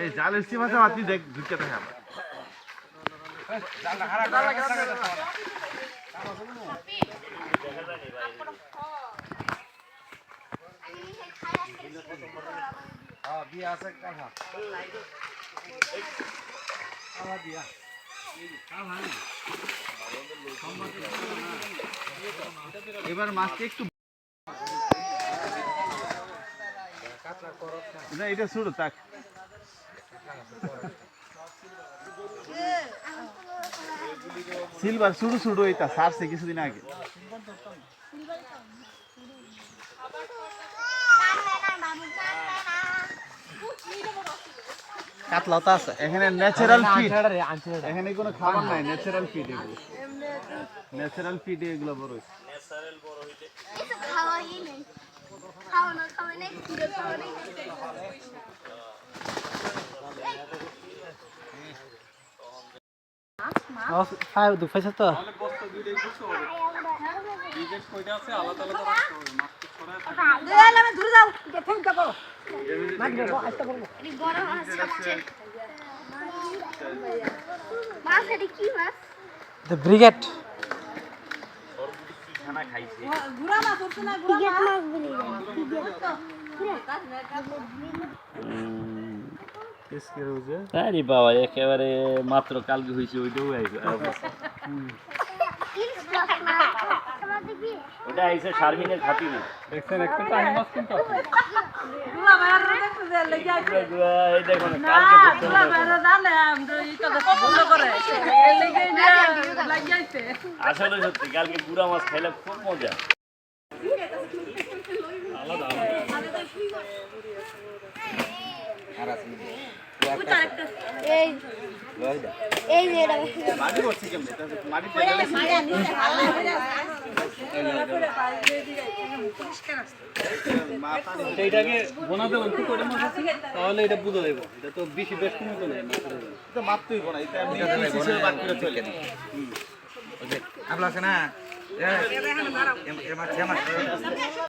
এই জালের সীমা আপনি দেখ ঢুকে থাকে আবার এবার মাছটা একটু না, এটা শুরু তাক সিলভার শুরু শুরু এটা সারছে কিছুদিন আগে। কাতলাও তো আছে। এখানে ন্যাচারাল ফিড এখানে কোনো খাবার নাই ন্যাচারাল ফিড এগুলো। ন্যাচারাল ফিড এগুলো বড় হইছে। খাওয়াই নেই। খাওয়ানো খাওয়াই খাওয়া নেই। তো। এটি বড় মাছ সবচেয়ে মাছ আরে বাবা একেবারে মাত্র কালকে হয়েছে ওইটাও আইছে ইলিশ মাছ না তোমার দেখবি ওটা আইছে শারমিনের খাতিরে এই দেখো না কালকে আসলে সত্যি কালকে মাছ খাইলে খুব মজা। এই মাথা নিচে এইটাকে বোনাতে অল্প করে মাছ আছে, তাহলে এটা বুঝা যাবে এটা তো বেশি বেশ কোনো তো নেই তো মাপতেই কোনা এটা এমনি হিসেবে বাদ করে চলে আপনার আছে না